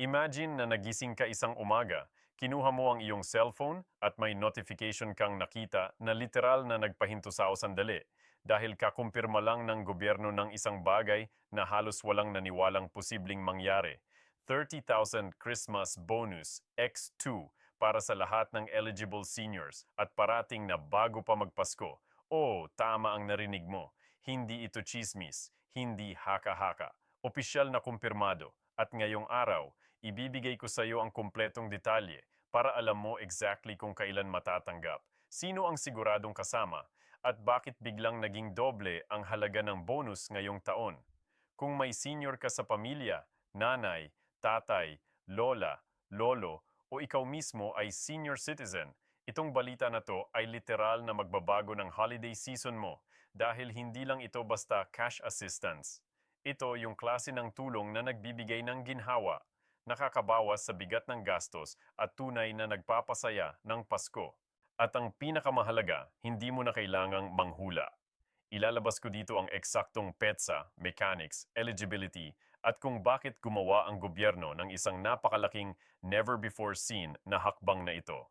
Imagine na nagising ka isang umaga, kinuha mo ang iyong cellphone at may notification kang nakita na literal na nagpahinto sa sandali dahil kakumpirma lang ng gobyerno ng isang bagay na halos walang naniwalang posibleng mangyari. 30,000 Christmas bonus X2 para sa lahat ng eligible seniors at parating na bago pa magpasko. Oh, tama ang narinig mo. Hindi ito chismis, hindi haka-haka. Opisyal na kumpirmado. At ngayong araw, ibibigay ko sa iyo ang kumpletong detalye para alam mo exactly kung kailan matatanggap, sino ang siguradong kasama, at bakit biglang naging doble ang halaga ng bonus ngayong taon. Kung may senior ka sa pamilya, nanay, tatay, lola, lolo, o ikaw mismo ay senior citizen, itong balita na to ay literal na magbabago ng holiday season mo dahil hindi lang ito basta cash assistance. Ito yung klase ng tulong na nagbibigay ng ginhawa, nakakabawas sa bigat ng gastos at tunay na nagpapasaya ng Pasko. At ang pinakamahalaga, hindi mo na kailangang manghula. Ilalabas ko dito ang eksaktong petsa, mechanics, eligibility, at kung bakit gumawa ang gobyerno ng isang napakalaking never-before-seen na hakbang na ito.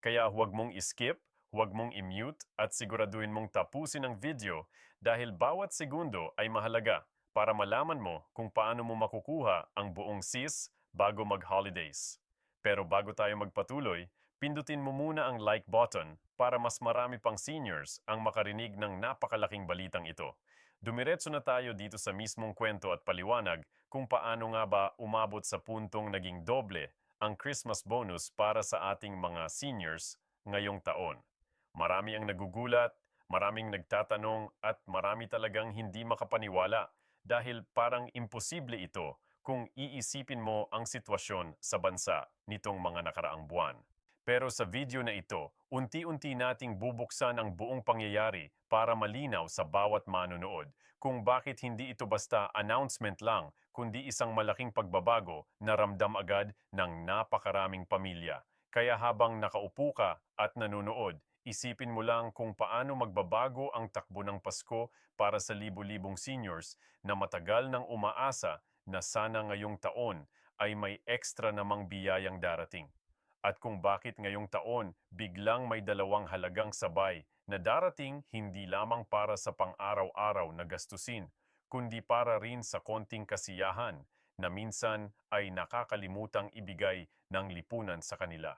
Kaya huwag mong iskip, huwag mong i-mute at siguraduhin mong tapusin ang video dahil bawat segundo ay mahalaga para malaman mo kung paano mo makukuha ang buong SIS bago mag-holidays. Pero bago tayo magpatuloy, pindutin mo muna ang like button para mas marami pang seniors ang makarinig ng napakalaking balitang ito. Dumiretso na tayo dito sa mismong kwento at paliwanag kung paano nga ba umabot sa puntong naging doble ang Christmas bonus para sa ating mga seniors ngayong taon. Marami ang nagugulat, maraming nagtatanong at marami talagang hindi makapaniwala dahil parang imposible ito kung iisipin mo ang sitwasyon sa bansa nitong mga nakaraang buwan. Pero sa video na ito, unti-unti nating bubuksan ang buong pangyayari para malinaw sa bawat manonood kung bakit hindi ito basta announcement lang kundi isang malaking pagbabago na ramdam agad ng napakaraming pamilya. Kaya habang nakaupo ka at nanonood, Isipin mo lang kung paano magbabago ang takbo ng Pasko para sa libu-libong seniors na matagal nang umaasa na sana ngayong taon ay may ekstra namang biyayang darating. At kung bakit ngayong taon biglang may dalawang halagang sabay na darating hindi lamang para sa pang-araw-araw na gastusin, kundi para rin sa konting kasiyahan na minsan ay nakakalimutang ibigay ng lipunan sa kanila.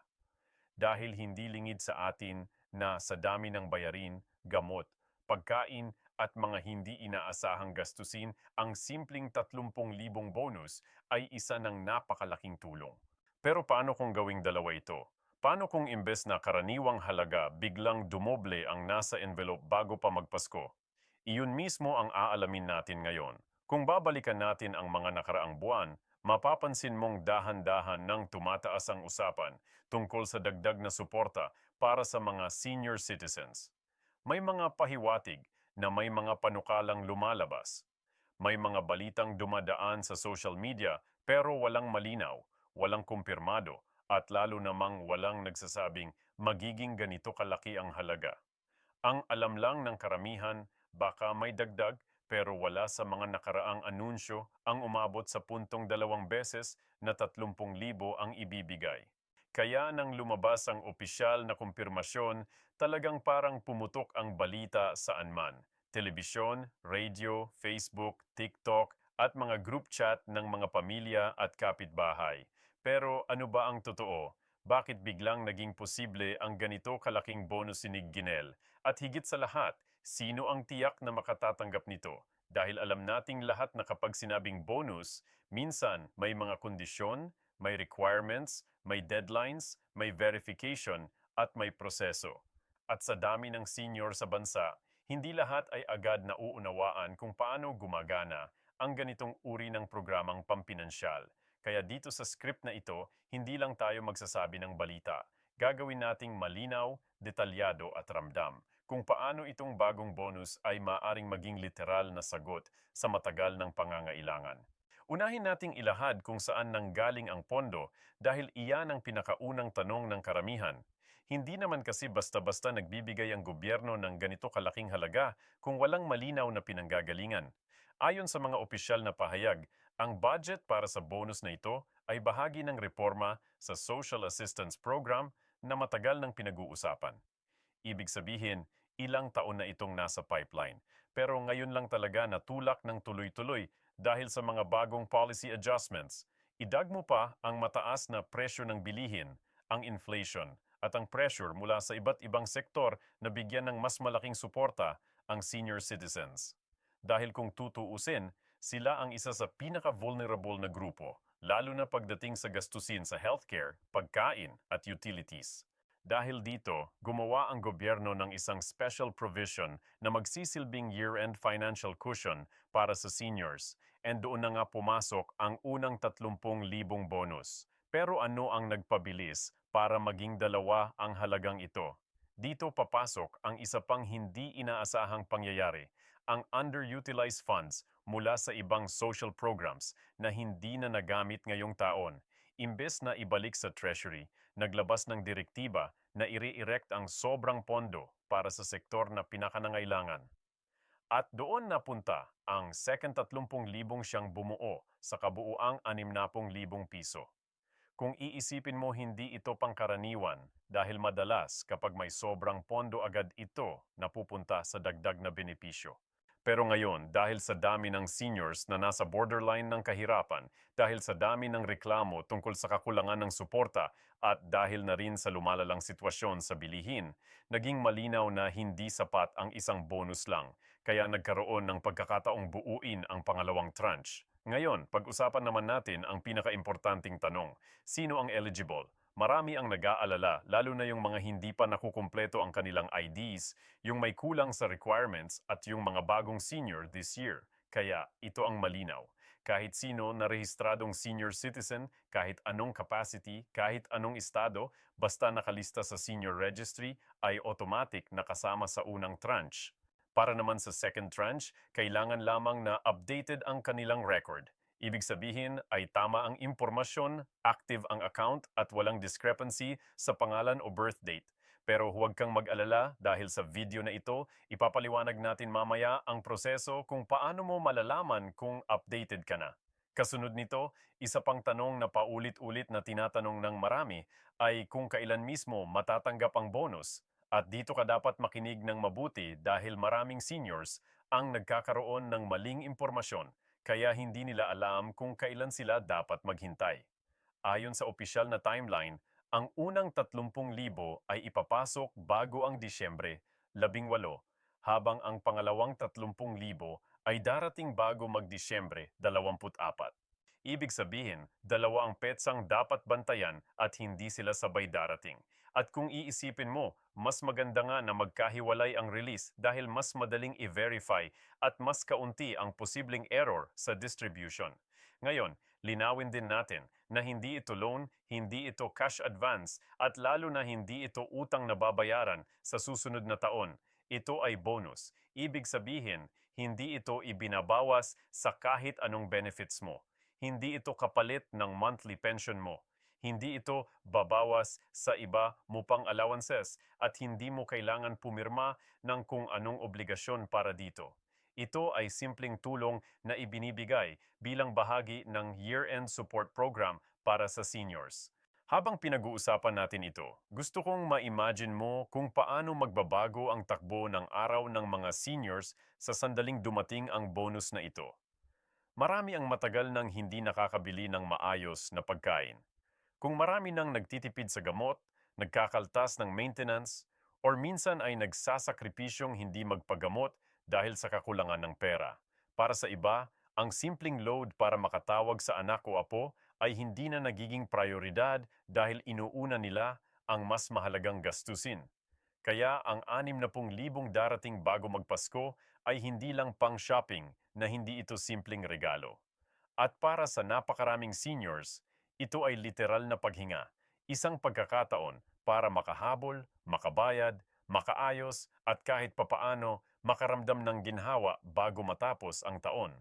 Dahil hindi lingid sa atin na sa dami ng bayarin, gamot, pagkain at mga hindi inaasahang gastusin, ang simpleng 30,000 bonus ay isa ng napakalaking tulong. Pero paano kung gawing dalawa ito? Paano kung imbes na karaniwang halaga biglang dumoble ang nasa envelope bago pa magpasko? Iyon mismo ang aalamin natin ngayon. Kung babalikan natin ang mga nakaraang buwan, mapapansin mong dahan-dahan nang tumataas ang usapan tungkol sa dagdag na suporta para sa mga senior citizens. May mga pahiwatig na may mga panukalang lumalabas. May mga balitang dumadaan sa social media pero walang malinaw, walang kumpirmado, at lalo namang walang nagsasabing magiging ganito kalaki ang halaga. Ang alam lang ng karamihan, baka may dagdag pero wala sa mga nakaraang anunsyo ang umabot sa puntong dalawang beses na 30,000 ang ibibigay. Kaya nang lumabas ang opisyal na kumpirmasyon, talagang parang pumutok ang balita saan man. Telebisyon, radio, Facebook, TikTok, at mga group chat ng mga pamilya at kapitbahay. Pero ano ba ang totoo? Bakit biglang naging posible ang ganito kalaking bonus ni Ginel? At higit sa lahat, sino ang tiyak na makatatanggap nito? Dahil alam nating lahat na kapag sinabing bonus, minsan may mga kondisyon, may requirements, may deadlines, may verification, at may proseso. At sa dami ng senior sa bansa, hindi lahat ay agad na uunawaan kung paano gumagana ang ganitong uri ng programang pampinansyal. Kaya dito sa script na ito, hindi lang tayo magsasabi ng balita. Gagawin nating malinaw, detalyado at ramdam kung paano itong bagong bonus ay maaring maging literal na sagot sa matagal ng pangangailangan. Unahin nating ilahad kung saan nanggaling ang pondo dahil iyan ang pinakaunang tanong ng karamihan. Hindi naman kasi basta-basta nagbibigay ang gobyerno ng ganito kalaking halaga kung walang malinaw na pinanggagalingan. Ayon sa mga opisyal na pahayag, ang budget para sa bonus na ito ay bahagi ng reforma sa Social Assistance Program na matagal nang pinag-uusapan. Ibig sabihin, ilang taon na itong nasa pipeline. Pero ngayon lang talaga natulak ng tuloy-tuloy dahil sa mga bagong policy adjustments. Idag mo pa ang mataas na presyo ng bilihin, ang inflation, at ang pressure mula sa iba't ibang sektor na bigyan ng mas malaking suporta ang senior citizens. Dahil kung tutuusin, sila ang isa sa pinaka-vulnerable na grupo, lalo na pagdating sa gastusin sa healthcare, pagkain at utilities. Dahil dito, gumawa ang gobyerno ng isang special provision na magsisilbing year-end financial cushion para sa seniors and doon na nga pumasok ang unang 30,000 bonus. Pero ano ang nagpabilis para maging dalawa ang halagang ito? Dito papasok ang isa pang hindi inaasahang pangyayari, ang underutilized funds mula sa ibang social programs na hindi na nagamit ngayong taon. Imbes na ibalik sa Treasury, naglabas ng direktiba na i-re-erect ang sobrang pondo para sa sektor na pinakanangailangan. At doon napunta ang second 30,000 siyang bumuo sa kabuuang 60,000 piso. Kung iisipin mo hindi ito pangkaraniwan dahil madalas kapag may sobrang pondo agad ito napupunta sa dagdag na benepisyo. Pero ngayon, dahil sa dami ng seniors na nasa borderline ng kahirapan, dahil sa dami ng reklamo tungkol sa kakulangan ng suporta at dahil na rin sa lumalalang sitwasyon sa bilihin, naging malinaw na hindi sapat ang isang bonus lang, kaya nagkaroon ng pagkakataong buuin ang pangalawang tranche. Ngayon, pag-usapan naman natin ang pinakaimportanting tanong, sino ang eligible? Marami ang nag-aalala, lalo na yung mga hindi pa nakukumpleto ang kanilang IDs, yung may kulang sa requirements at yung mga bagong senior this year. Kaya ito ang malinaw. Kahit sino na rehistradong senior citizen, kahit anong capacity, kahit anong estado, basta nakalista sa senior registry, ay automatic nakasama sa unang tranche. Para naman sa second tranche, kailangan lamang na updated ang kanilang record. Ibig sabihin ay tama ang impormasyon, active ang account at walang discrepancy sa pangalan o birth date. Pero huwag kang mag-alala dahil sa video na ito, ipapaliwanag natin mamaya ang proseso kung paano mo malalaman kung updated ka na. Kasunod nito, isa pang tanong na paulit-ulit na tinatanong ng marami ay kung kailan mismo matatanggap ang bonus. At dito ka dapat makinig ng mabuti dahil maraming seniors ang nagkakaroon ng maling impormasyon kaya hindi nila alam kung kailan sila dapat maghintay. Ayon sa opisyal na timeline, ang unang 30,000 ay ipapasok bago ang Disyembre, 18, habang ang pangalawang 30,000 ay darating bago mag-Disyembre, 24. Ibig sabihin, dalawa ang petsang dapat bantayan at hindi sila sabay darating. At kung iisipin mo, mas maganda nga na magkahiwalay ang release dahil mas madaling i-verify at mas kaunti ang posibleng error sa distribution. Ngayon, linawin din natin na hindi ito loan, hindi ito cash advance, at lalo na hindi ito utang na babayaran sa susunod na taon. Ito ay bonus. Ibig sabihin, hindi ito ibinabawas sa kahit anong benefits mo. Hindi ito kapalit ng monthly pension mo hindi ito babawas sa iba mo pang allowances at hindi mo kailangan pumirma ng kung anong obligasyon para dito. Ito ay simpleng tulong na ibinibigay bilang bahagi ng year-end support program para sa seniors. Habang pinag-uusapan natin ito, gusto kong ma-imagine mo kung paano magbabago ang takbo ng araw ng mga seniors sa sandaling dumating ang bonus na ito. Marami ang matagal nang hindi nakakabili ng maayos na pagkain kung marami nang nagtitipid sa gamot, nagkakaltas ng maintenance, or minsan ay nagsasakripisyong hindi magpagamot dahil sa kakulangan ng pera. Para sa iba, ang simpleng load para makatawag sa anak o apo ay hindi na nagiging prioridad dahil inuuna nila ang mas mahalagang gastusin. Kaya ang 60,000 darating bago magpasko ay hindi lang pang shopping na hindi ito simpleng regalo. At para sa napakaraming seniors, ito ay literal na paghinga, isang pagkakataon para makahabol, makabayad, makaayos at kahit papaano makaramdam ng ginhawa bago matapos ang taon.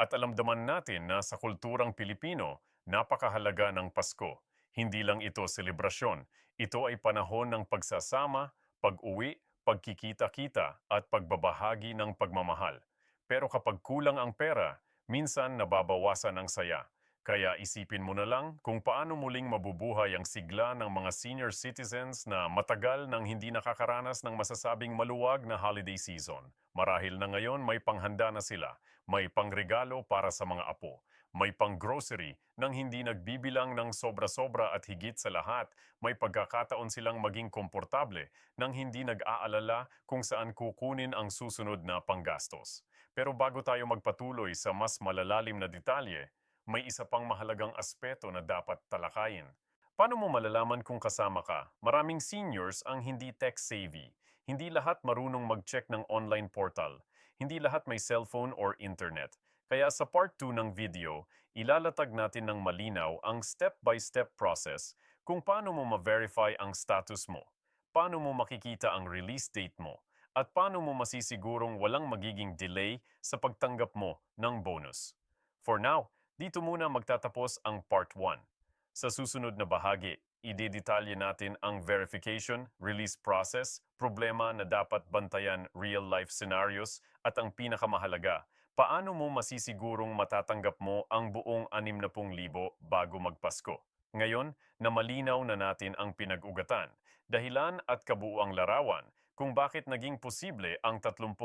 At alamdaman natin na sa kulturang Pilipino, napakahalaga ng Pasko. Hindi lang ito selebrasyon, ito ay panahon ng pagsasama, pag-uwi, pagkikita-kita at pagbabahagi ng pagmamahal. Pero kapag kulang ang pera, minsan nababawasan ang saya Kaya isipin mo na lang kung paano muling mabubuhay ang sigla ng mga senior citizens na matagal nang hindi nakakaranas ng masasabing maluwag na holiday season. Marahil na ngayon may panghanda na sila, may pangregalo para sa mga apo, may pang-grocery nang hindi nagbibilang ng sobra-sobra at higit sa lahat, may pagkakataon silang maging komportable nang hindi nag-aalala kung saan kukunin ang susunod na panggastos. Pero bago tayo magpatuloy sa mas malalalim na detalye, may isa pang mahalagang aspeto na dapat talakayin. Paano mo malalaman kung kasama ka? Maraming seniors ang hindi tech-savvy. Hindi lahat marunong mag-check ng online portal. Hindi lahat may cellphone or internet. Kaya sa part 2 ng video, ilalatag natin ng malinaw ang step-by-step process kung paano mo ma-verify ang status mo, paano mo makikita ang release date mo, at paano mo masisigurong walang magiging delay sa pagtanggap mo ng bonus. For now, dito muna magtatapos ang part 1. Sa susunod na bahagi, idedetalye natin ang verification, release process, problema na dapat bantayan real-life scenarios, at ang pinakamahalaga, paano mo masisigurong matatanggap mo ang buong 60,000 bago magpasko. Ngayon, na malinaw na natin ang pinag-ugatan, dahilan at kabuuang larawan kung bakit naging posible ang 30,000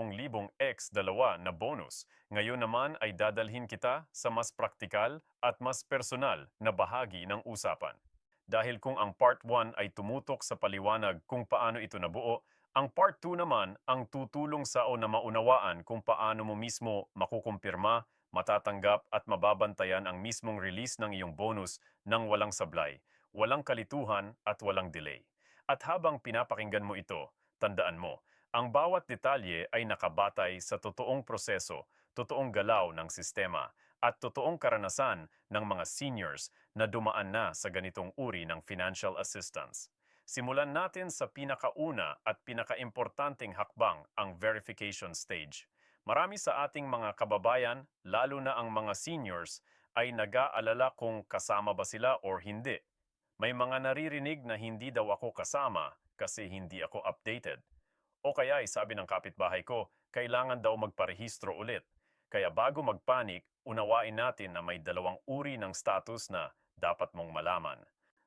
X2 na bonus. Ngayon naman ay dadalhin kita sa mas praktikal at mas personal na bahagi ng usapan. Dahil kung ang part 1 ay tumutok sa paliwanag kung paano ito nabuo, ang part 2 naman ang tutulong sa o na maunawaan kung paano mo mismo makukumpirma, matatanggap at mababantayan ang mismong release ng iyong bonus nang walang sablay, walang kalituhan at walang delay. At habang pinapakinggan mo ito, Tandaan mo, ang bawat detalye ay nakabatay sa totoong proseso, totoong galaw ng sistema, at totoong karanasan ng mga seniors na dumaan na sa ganitong uri ng financial assistance. Simulan natin sa pinakauna at pinakaimportanteng hakbang, ang verification stage. Marami sa ating mga kababayan, lalo na ang mga seniors, ay nag-aalala kung kasama ba sila or hindi. May mga naririnig na hindi daw ako kasama kasi hindi ako updated. O kaya ay sabi ng kapitbahay ko, kailangan daw magparehistro ulit. Kaya bago magpanik, unawain natin na may dalawang uri ng status na dapat mong malaman.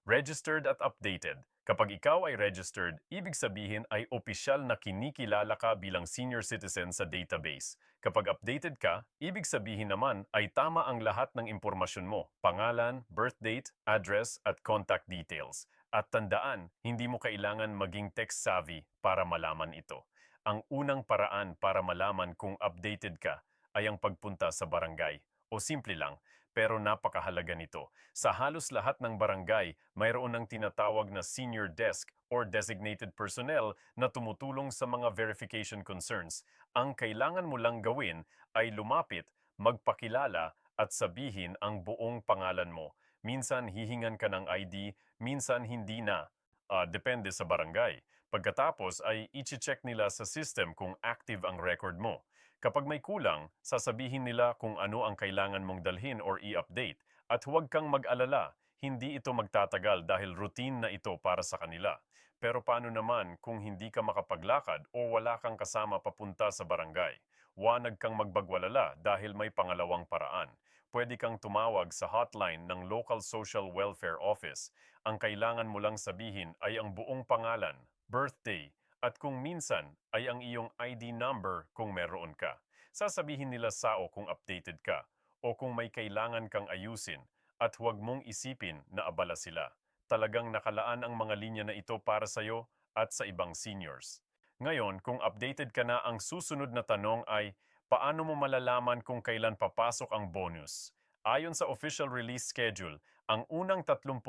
Registered at updated. Kapag ikaw ay registered, ibig sabihin ay opisyal na kinikilala ka bilang senior citizen sa database. Kapag updated ka, ibig sabihin naman ay tama ang lahat ng impormasyon mo, pangalan, birth date, address at contact details. At tandaan, hindi mo kailangan maging tech-savvy para malaman ito. Ang unang paraan para malaman kung updated ka ay ang pagpunta sa barangay. O simple lang, pero napakahalaga nito. Sa halos lahat ng barangay, mayroon ng tinatawag na senior desk or designated personnel na tumutulong sa mga verification concerns. Ang kailangan mo lang gawin ay lumapit, magpakilala at sabihin ang buong pangalan mo. Minsan hihingan ka ng ID, minsan hindi na. Uh, depende sa barangay. Pagkatapos ay ichi-check nila sa system kung active ang record mo. Kapag may kulang, sasabihin nila kung ano ang kailangan mong dalhin or i-update at huwag kang mag-alala, hindi ito magtatagal dahil routine na ito para sa kanila. Pero paano naman kung hindi ka makapaglakad o wala kang kasama papunta sa barangay? Wanag kang magbagwalala dahil may pangalawang paraan. Pwede kang tumawag sa hotline ng Local Social Welfare Office. Ang kailangan mo lang sabihin ay ang buong pangalan, birthday, at kung minsan ay ang iyong ID number kung meron ka. Sasabihin nila sao kung updated ka o kung may kailangan kang ayusin at huwag mong isipin na abala sila. Talagang nakalaan ang mga linya na ito para sa iyo at sa ibang seniors. Ngayon, kung updated ka na, ang susunod na tanong ay, paano mo malalaman kung kailan papasok ang bonus? Ayon sa official release schedule, ang unang 30,000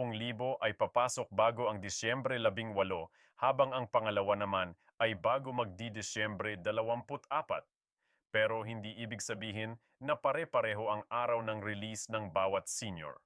ay papasok bago ang Disyembre 18 habang ang pangalawa naman ay bago magdi-Disyembre 24. Pero hindi ibig sabihin na pare-pareho ang araw ng release ng bawat senior.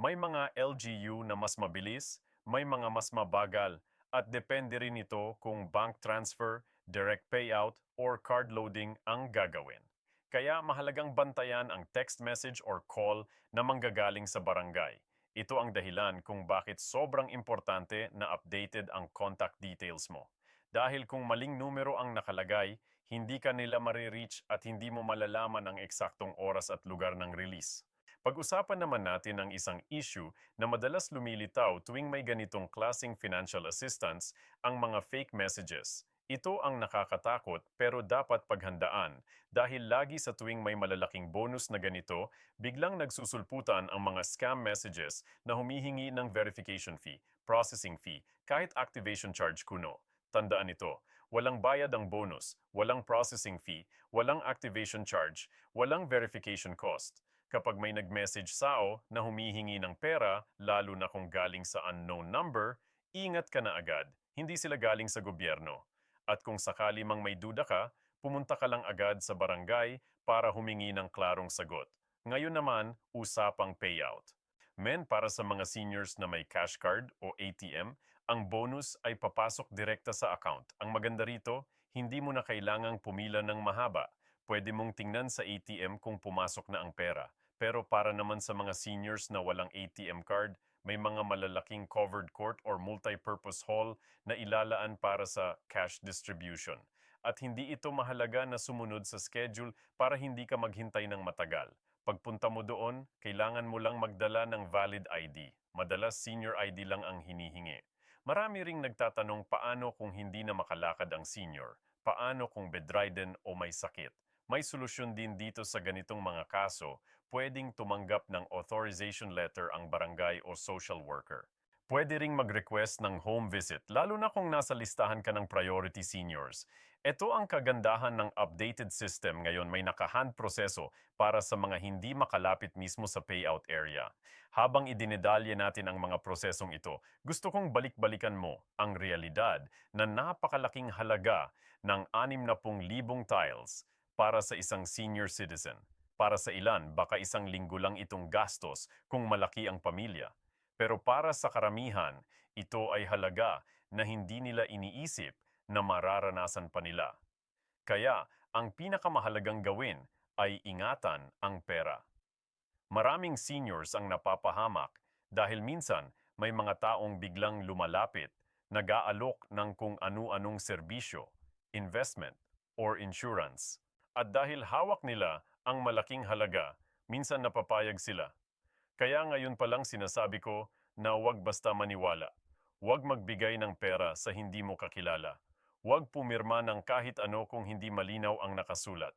May mga LGU na mas mabilis, may mga mas mabagal, at depende rin ito kung bank transfer, direct payout, or card loading ang gagawin. Kaya mahalagang bantayan ang text message or call na manggagaling sa barangay ito ang dahilan kung bakit sobrang importante na updated ang contact details mo. Dahil kung maling numero ang nakalagay, hindi ka nila marireach at hindi mo malalaman ang eksaktong oras at lugar ng release. Pag-usapan naman natin ang isang issue na madalas lumilitaw tuwing may ganitong klasing financial assistance, ang mga fake messages. Ito ang nakakatakot pero dapat paghandaan dahil lagi sa tuwing may malalaking bonus na ganito, biglang nagsusulputan ang mga scam messages na humihingi ng verification fee, processing fee, kahit activation charge kuno. Tandaan ito, walang bayad ang bonus, walang processing fee, walang activation charge, walang verification cost. Kapag may nag-message sao na humihingi ng pera, lalo na kung galing sa unknown number, ingat ka na agad, hindi sila galing sa gobyerno. At kung sakali mang may duda ka, pumunta ka lang agad sa barangay para humingi ng klarong sagot. Ngayon naman, usapang payout. Men, para sa mga seniors na may cash card o ATM, ang bonus ay papasok direkta sa account. Ang maganda rito, hindi mo na kailangang pumila ng mahaba. Pwede mong tingnan sa ATM kung pumasok na ang pera. Pero para naman sa mga seniors na walang ATM card, may mga malalaking covered court or multi-purpose hall na ilalaan para sa cash distribution. At hindi ito mahalaga na sumunod sa schedule para hindi ka maghintay ng matagal. Pagpunta mo doon, kailangan mo lang magdala ng valid ID. Madalas senior ID lang ang hinihingi. Marami ring nagtatanong paano kung hindi na makalakad ang senior, paano kung bedridden o may sakit. May solusyon din dito sa ganitong mga kaso, pwedeng tumanggap ng authorization letter ang barangay o social worker. Pwede ring mag-request ng home visit, lalo na kung nasa listahan ka ng priority seniors. Ito ang kagandahan ng updated system ngayon may nakahand proseso para sa mga hindi makalapit mismo sa payout area. Habang idinedalye natin ang mga prosesong ito, gusto kong balik-balikan mo ang realidad na napakalaking halaga ng 60,000 tiles para sa isang senior citizen. Para sa ilan, baka isang linggo lang itong gastos kung malaki ang pamilya. Pero para sa karamihan, ito ay halaga na hindi nila iniisip na mararanasan pa nila. Kaya, ang pinakamahalagang gawin ay ingatan ang pera. Maraming seniors ang napapahamak dahil minsan may mga taong biglang lumalapit, nag-aalok ng kung anu-anong serbisyo, investment, or insurance. At dahil hawak nila ang malaking halaga, minsan napapayag sila. Kaya ngayon pa lang sinasabi ko na huwag basta maniwala. Huwag magbigay ng pera sa hindi mo kakilala. Huwag pumirma ng kahit ano kung hindi malinaw ang nakasulat.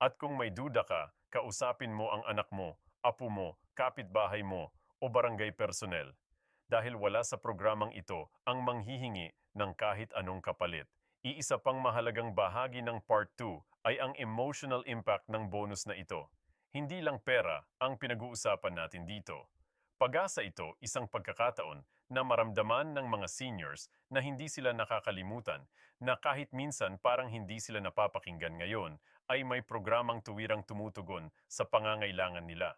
At kung may duda ka, kausapin mo ang anak mo, apo mo, kapitbahay mo, o barangay personnel. Dahil wala sa programang ito ang manghihingi ng kahit anong kapalit. Iisa pang mahalagang bahagi ng Part 2 ay ang emotional impact ng bonus na ito. Hindi lang pera ang pinag-uusapan natin dito. Pag-asa ito isang pagkakataon na maramdaman ng mga seniors na hindi sila nakakalimutan na kahit minsan parang hindi sila napapakinggan ngayon ay may programang tuwirang tumutugon sa pangangailangan nila.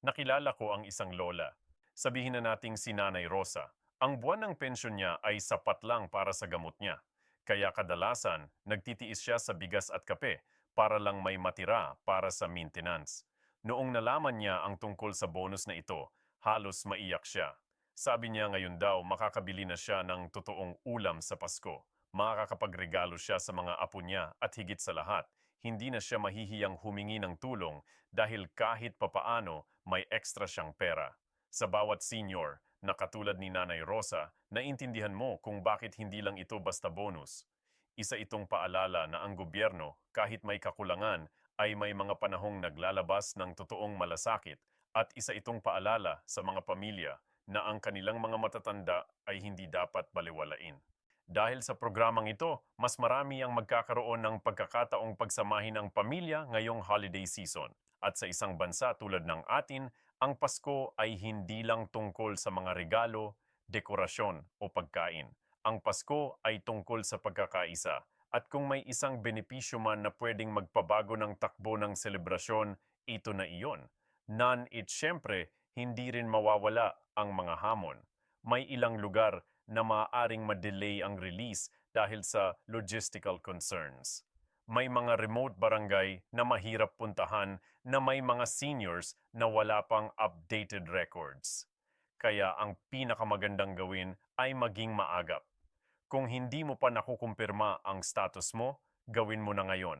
Nakilala ko ang isang lola. Sabihin na nating si Nanay Rosa. Ang buwan ng pensyon niya ay sapat lang para sa gamot niya. Kaya kadalasan, nagtitiis siya sa bigas at kape para lang may matira para sa maintenance. Noong nalaman niya ang tungkol sa bonus na ito, halos maiyak siya. Sabi niya ngayon daw makakabili na siya ng totoong ulam sa Pasko. Makakapagregalo siya sa mga apo niya at higit sa lahat, hindi na siya mahihiyang humingi ng tulong dahil kahit papaano may ekstra siyang pera. Sa bawat senior na katulad ni Nanay Rosa, naintindihan mo kung bakit hindi lang ito basta bonus. Isa itong paalala na ang gobyerno, kahit may kakulangan, ay may mga panahong naglalabas ng totoong malasakit at isa itong paalala sa mga pamilya na ang kanilang mga matatanda ay hindi dapat baliwalain. Dahil sa programang ito, mas marami ang magkakaroon ng pagkakataong pagsamahin ang pamilya ngayong holiday season. At sa isang bansa tulad ng atin, ang Pasko ay hindi lang tungkol sa mga regalo, dekorasyon o pagkain. Ang Pasko ay tungkol sa pagkakaisa. At kung may isang benepisyo man na pwedeng magpabago ng takbo ng selebrasyon, ito na iyon nan it syempre hindi rin mawawala ang mga hamon. May ilang lugar na maaaring ma-delay ang release dahil sa logistical concerns. May mga remote barangay na mahirap puntahan na may mga seniors na wala pang updated records. Kaya ang pinakamagandang gawin ay maging maagap. Kung hindi mo pa nakukumpirma ang status mo, gawin mo na ngayon.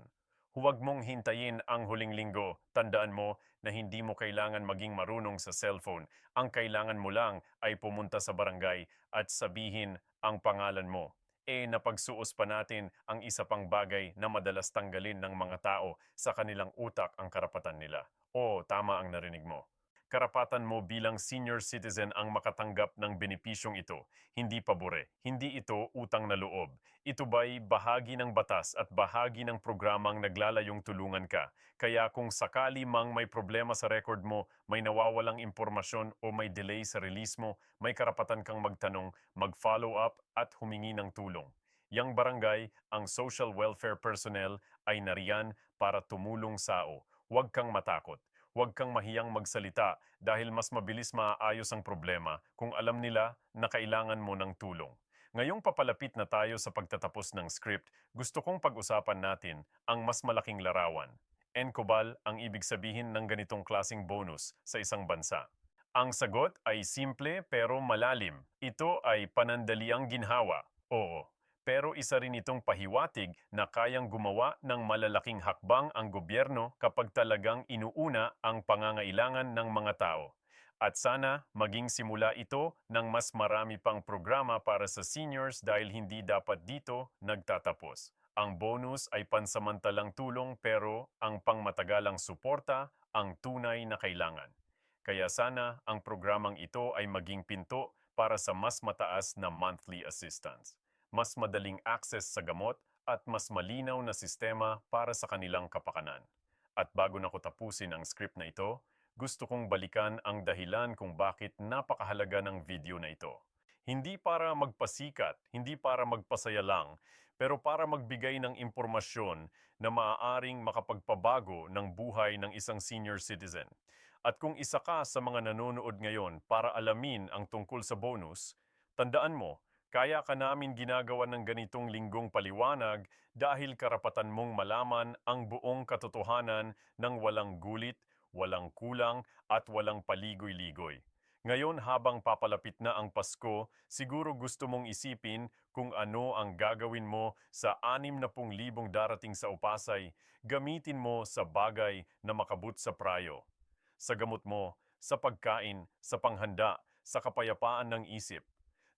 Huwag mong hintayin ang huling linggo. Tandaan mo na hindi mo kailangan maging marunong sa cellphone. Ang kailangan mo lang ay pumunta sa barangay at sabihin ang pangalan mo. E napagsuos pa natin ang isa pang bagay na madalas tanggalin ng mga tao sa kanilang utak ang karapatan nila. O tama ang narinig mo. Karapatan mo bilang senior citizen ang makatanggap ng benepisyong ito, hindi pabore, hindi ito utang na loob. Ito ba'y bahagi ng batas at bahagi ng programang naglalayong tulungan ka. Kaya kung sakali mang may problema sa record mo, may nawawalang impormasyon o may delay sa release mo, may karapatan kang magtanong, mag-follow up at humingi ng tulong. Yang barangay, ang social welfare personnel ay nariyan para tumulong sao. Huwag kang matakot. Huwag kang mahiyang magsalita dahil mas mabilis maaayos ang problema kung alam nila na kailangan mo ng tulong. Ngayong papalapit na tayo sa pagtatapos ng script, gusto kong pag-usapan natin ang mas malaking larawan. Encobal ang ibig sabihin ng ganitong klasing bonus sa isang bansa. Ang sagot ay simple pero malalim. Ito ay panandaliang ginhawa. Oo, pero isa rin itong pahiwatig na kayang gumawa ng malalaking hakbang ang gobyerno kapag talagang inuuna ang pangangailangan ng mga tao. At sana maging simula ito ng mas marami pang programa para sa seniors dahil hindi dapat dito nagtatapos. Ang bonus ay pansamantalang tulong pero ang pangmatagalang suporta ang tunay na kailangan. Kaya sana ang programang ito ay maging pinto para sa mas mataas na monthly assistance mas madaling access sa gamot at mas malinaw na sistema para sa kanilang kapakanan. At bago na ko tapusin ang script na ito, gusto kong balikan ang dahilan kung bakit napakahalaga ng video na ito. Hindi para magpasikat, hindi para magpasaya lang, pero para magbigay ng impormasyon na maaaring makapagpabago ng buhay ng isang senior citizen. At kung isa ka sa mga nanonood ngayon para alamin ang tungkol sa bonus, tandaan mo, kaya ka namin ginagawa ng ganitong linggong paliwanag dahil karapatan mong malaman ang buong katotohanan ng walang gulit, walang kulang at walang paligoy-ligoy. Ngayon habang papalapit na ang Pasko, siguro gusto mong isipin kung ano ang gagawin mo sa 60,000 darating sa upasay, gamitin mo sa bagay na makabut sa prayo. Sa gamot mo, sa pagkain, sa panghanda, sa kapayapaan ng isip.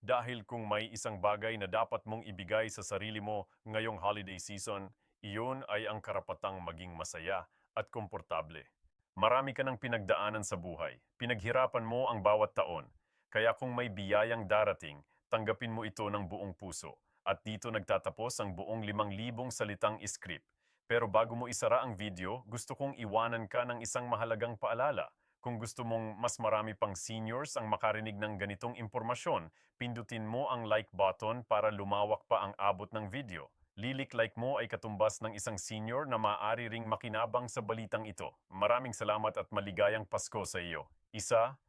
Dahil kung may isang bagay na dapat mong ibigay sa sarili mo ngayong holiday season, iyon ay ang karapatang maging masaya at komportable. Marami ka ng pinagdaanan sa buhay. Pinaghirapan mo ang bawat taon. Kaya kung may biyayang darating, tanggapin mo ito ng buong puso. At dito nagtatapos ang buong limang libong salitang script. Pero bago mo isara ang video, gusto kong iwanan ka ng isang mahalagang paalala. Kung gusto mong mas marami pang seniors ang makarinig ng ganitong impormasyon, pindutin mo ang like button para lumawak pa ang abot ng video. Lilik-like mo ay katumbas ng isang senior na maaari ring makinabang sa balitang ito. Maraming salamat at maligayang Pasko sa iyo. Isa,